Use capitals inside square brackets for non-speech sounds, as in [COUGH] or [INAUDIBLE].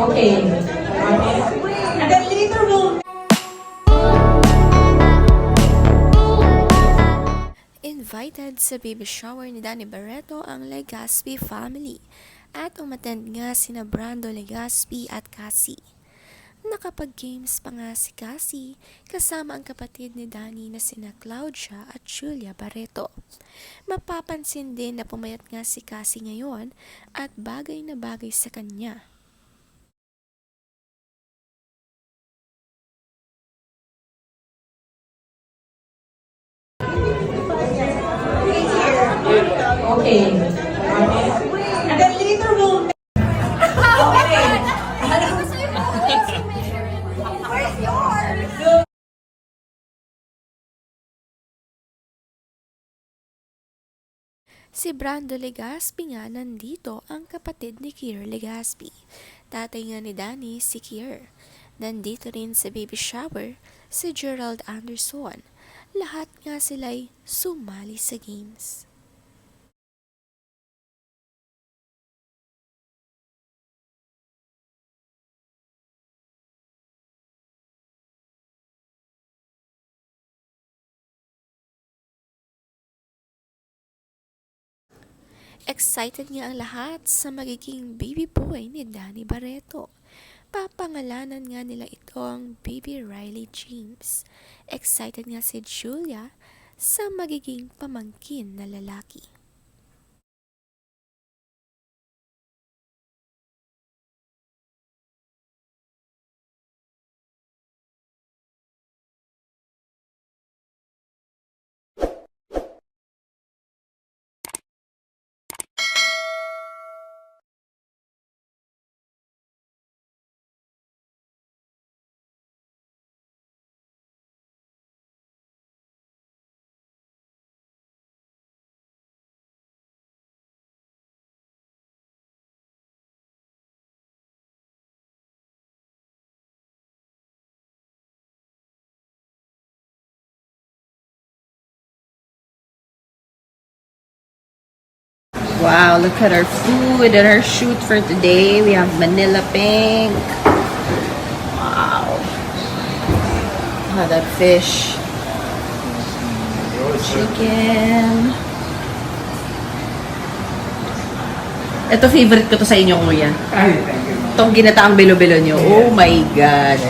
Okay. And then later we'll Invited sa baby shower ni Danny Barreto ang Legaspi family at umattend nga sina Brando Legaspi at Cassie. Nakapag-games pa nga si Cassie kasama ang kapatid ni Danny na sina Claudia at Julia Barreto. Mapapansin din na pumayat nga si Cassie ngayon at bagay na bagay sa kanya. Okay. And then later we'll [LAUGHS] Si Brando Legaspi nga nandito ang kapatid ni Kier Legaspi. Tatay nga ni Danny si Kier. Nandito rin sa baby shower si Gerald Anderson. Lahat nga sila'y sumali sa games. Excited nga ang lahat sa magiging baby boy ni Danny Barreto. Papangalanan nga nila itong Baby Riley James. Excited nga si Julia sa magiging pamangkin na lalaki. Wow, look at our food and our shoot for today. We have Manila Pink. Wow. Ah, that fish. Chicken. Ito favorite ko to sa inyo, kuya. Ay, thank you. Itong ginataang bilo-bilo nyo. Oh my God.